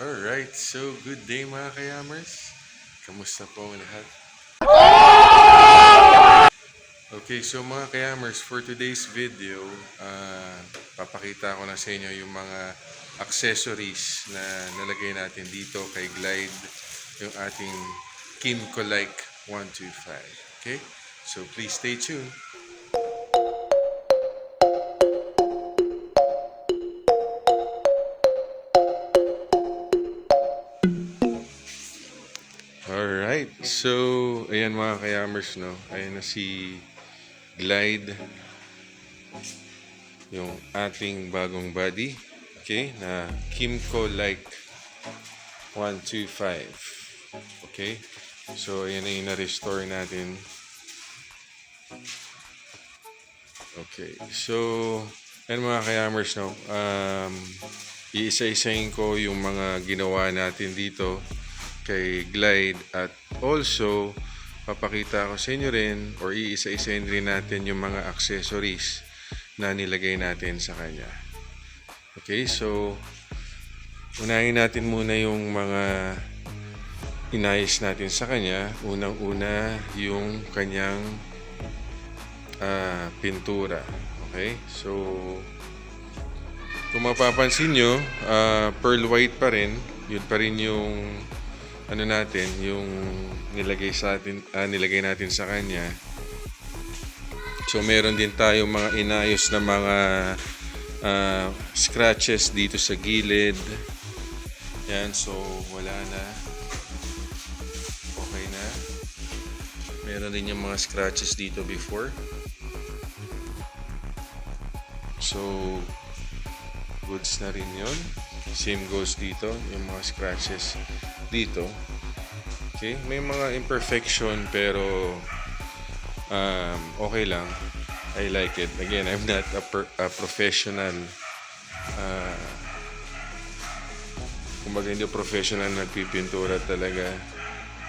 Alright, so good day mga kayamers. Kamusta po ang lahat? Okay, so mga kayamers, for today's video, ah, papakita ko na sa inyo yung mga accessories na nalagay natin dito kay Glide, yung ating Kimco Like 125. Okay? So please stay tuned. So ayan mga kayamers, no? Ayan na si Glide, yung ating bagong body, okay, na Kimco Like 125. Okay? So ayan na yung na-restore natin. Okay, so ayan mga kayamers, no? Um, iisa-isahin ko yung mga ginawa natin dito kay Glide at also papakita ko sa inyo rin or iisa-isahin rin natin yung mga accessories na nilagay natin sa kanya. Okay, so unahin natin muna yung mga inayos natin sa kanya. Unang-una yung kanyang ah, pintura. Okay, so kung mapapansin nyo, ah, pearl white pa rin. Yun pa rin yung ano natin, yung nilagay sa atin, ah, nilagay natin sa kanya. So meron din tayo mga inayos na mga ah, scratches dito sa gilid. Yan, so wala na. Okay na. Meron din yung mga scratches dito before. So, goods na rin yun. Same goes dito, yung mga scratches dito. Okay, may mga imperfection pero um, okay lang. I like it. Again, I'm not a, per- a professional uh, kumbaga hindi professional na nagpipintura talaga.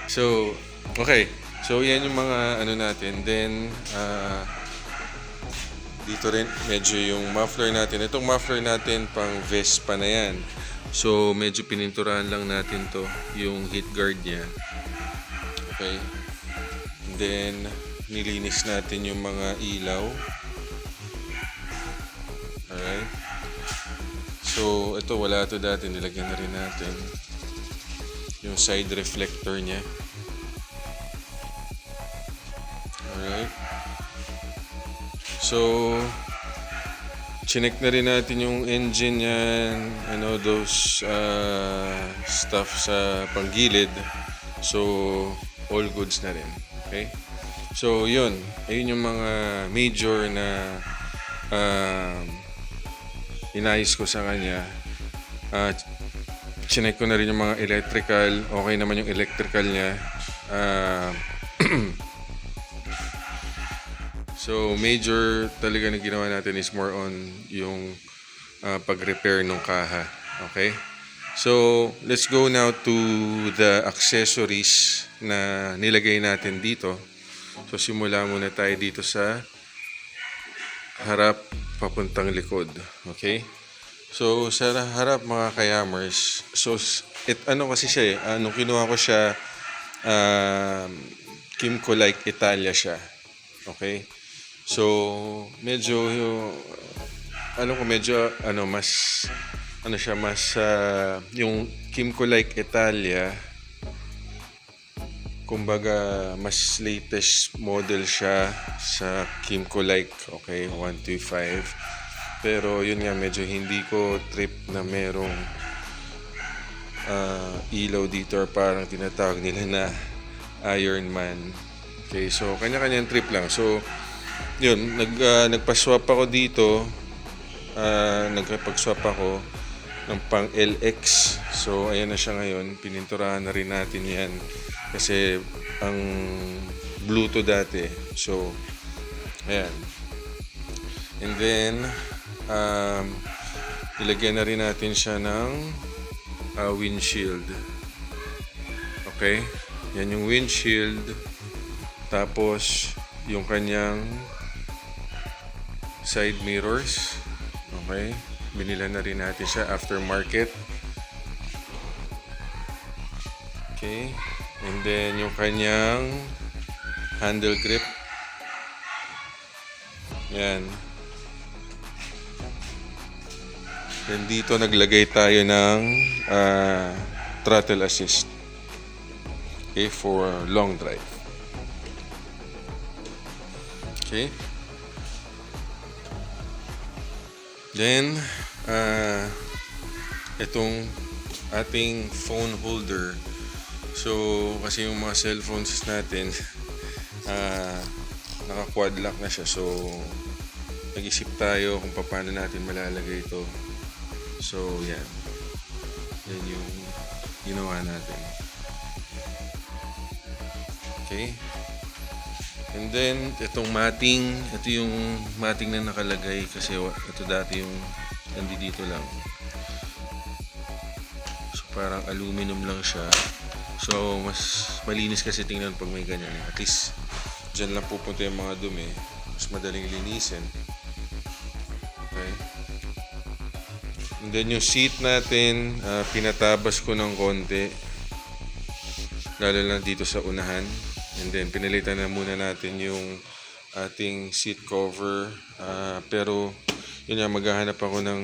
So, okay. So, yan yung mga ano natin. Then, uh, dito rin, medyo yung muffler natin. Itong muffler natin, pang Vespa na yan. So, medyo pininturahan lang natin to yung heat guard niya. Okay. Then, nilinis natin yung mga ilaw. Alright. So, ito wala to dati. Nilagyan na rin natin yung side reflector niya. Alright. So, chinek na rin natin yung engine yan, ano, those uh, stuff sa panggilid. So, all goods na rin. Okay? So, yun. Ayun yung mga major na um, inayos ko sa kanya. Uh, chinek ko na rin yung mga electrical. Okay naman yung electrical niya. Uh, So, major talaga na ginawa natin is more on yung uh, pag-repair ng kaha. Okay? So, let's go now to the accessories na nilagay natin dito. So, simula muna tayo dito sa harap papuntang likod. Okay? So, sa harap mga kayamers, so, it, ano kasi siya eh, ano, kinuha ko siya, um, Kimco like Italia siya. Okay? So, medyo ano ko medyo ano mas ano siya mas ah, yung Kimco like Italia. Kumbaga mas latest model siya sa Kimco like okay 125 pero yun nga medyo hindi ko trip na merong ah, ilaw dito or parang tinatawag nila na Iron Man. Okay so kanya-kanyang trip lang. So yun, nag, ah, nagpa-swap ako dito. Ah, nagpag-swap ako ng pang LX. So, ayan na siya ngayon. Pininturahan na rin natin yan. Kasi, ang blue to dati. So, ayan. And then, um, ilagyan na rin natin siya ng ah, windshield. Okay? Yan yung windshield. Tapos, yung kanyang side mirrors. Okay. Binila na rin natin siya aftermarket. Okay. And then yung kanyang handle grip. Yan. Then dito naglagay tayo ng ah, throttle assist. Okay, for long drive. Okay. Then, ah, itong ating phone holder. So, kasi yung mga cellphones natin, ah, naka-quad lock na siya. So, nag-isip tayo kung paano natin malalagay ito. So, yan. Yan yung ginawa natin. Okay. And then, itong mating, ito yung mating na nakalagay kasi ito dati yung nandi dito lang. So, parang aluminum lang siya. So, mas malinis kasi tingnan pag may ganyan. At least, dyan lang pupunta yung mga dumi. Mas madaling linisin. Okay. And then, yung seat natin, ah, pinatabas ko ng konti. Lalo na dito sa unahan. And then, pinalitan na muna natin yung ating seat cover. Ah, pero, yun nga, maghahanap ako ng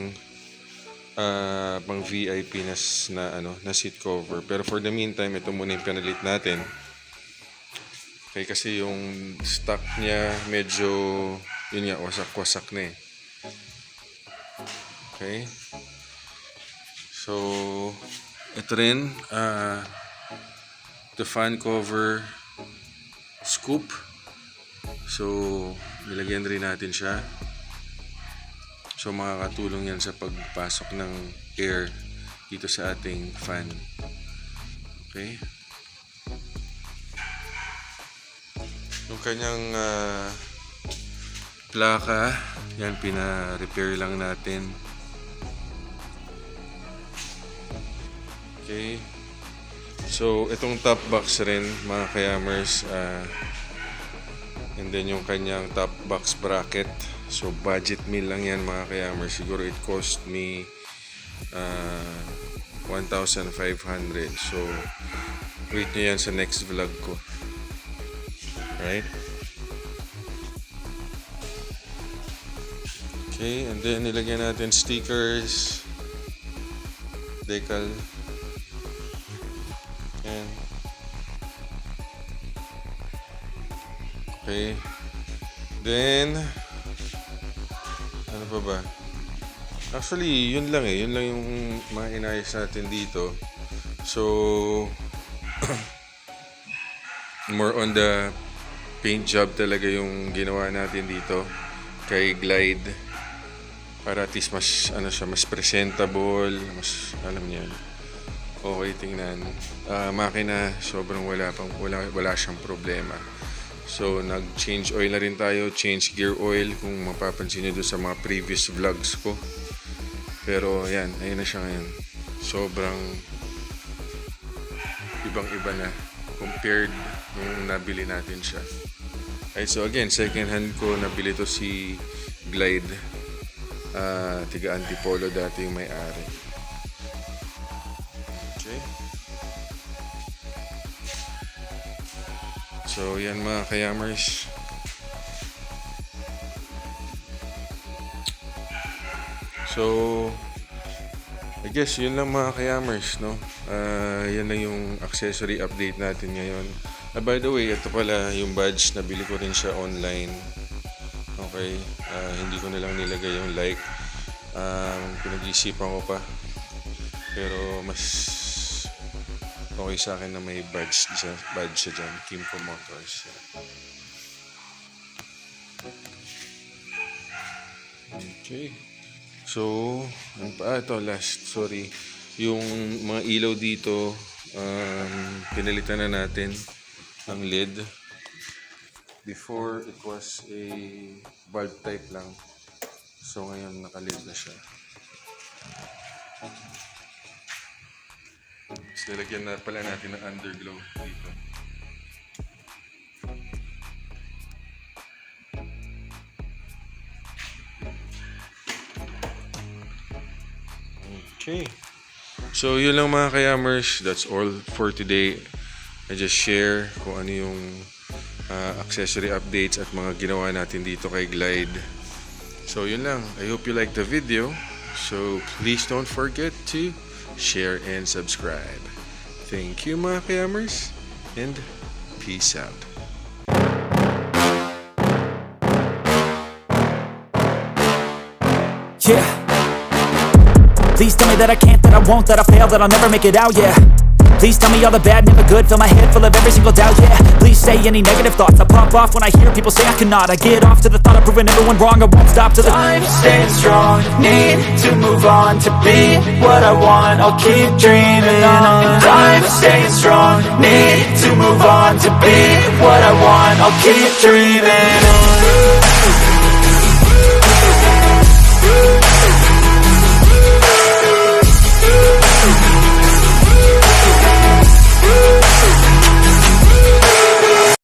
ah, pang VIP na, na, ano, na seat cover. Pero for the meantime, ito muna yung pinalit natin. Okay, kasi yung stock niya medyo, yun nga, wasak-wasak na eh. Okay. So, ito rin, ah, the fan cover scoop. So, nilagyan rin natin siya. So, makakatulong yan sa pagpasok ng air dito sa ating fan. Okay? Yung kanyang ah, plaka, yan, pina-repair lang natin. Okay. So, itong top box rin, mga kayamers, ah, and then yung kanyang top box bracket. So, budget meal lang yan, mga kayamers. Siguro it cost me ah, 1,500. So, wait nyo yan sa next vlog ko. Right? Okay, and then nilagyan natin stickers, decal, Okay. Then, ano pa ba? Actually, yun lang eh. Yun lang yung mga inayos natin dito. So, more on the paint job talaga yung ginawa natin dito kay Glide para at least mas ano siya mas presentable mas alam yun okay tingnan. Ah, makina, sobrang wala pang wala wala siyang problema. So nag-change oil na rin tayo, change gear oil kung mapapansin niyo doon sa mga previous vlogs ko. Pero ayan, ayun na siya ngayon. Sobrang ibang-iba na compared nung nabili natin siya. Right, so again, second hand ko nabili to si Glide. Ah, tiga Antipolo dati yung may-ari. Okay. So, yan mga kayamers. So, I guess yun lang mga kayamers, no? Ah, yan lang yung accessory update natin ngayon. Ah, by the way, ito pala yung badge, nabili ko rin siya online. Okay, ah, hindi ko na lang nilagay yung like. Um, pinag-isipan ko pa. Pero mas okay sa akin na may badge siya, badge siya dyan. Kimco Motors. Okay. So? Ah, ito last. Sorry. Yung mga ilaw dito, um, pinalitan na natin ng LED. Before, it was a bulb type lang. So, ngayon naka-LED na siya. Tapos nilagyan na pala natin ng underglow dito. Okay. So, yun lang mga kayamers. That's all for today. I just share kung ano yung uh, accessory updates at mga ginawa natin dito kay Glide. So yun lang. I hope you liked the video. So please don't forget to share and subscribe. Thank you my kayamers and peace out. Yeah. Please tell me that I can't, that I won't, that I fail, that I'll never make it out, yeah. Please tell me all the bad, never good, fill my head full of every single doubt, yeah. Please say any negative thoughts, I pop off when I hear people say I cannot. I get off to the thought of proving everyone wrong, I won't stop till the I'm staying strong, need to move on to be what I want. I'll keep dreaming on. I'm staying strong, need to move on to be what I want. I'll keep dreaming on.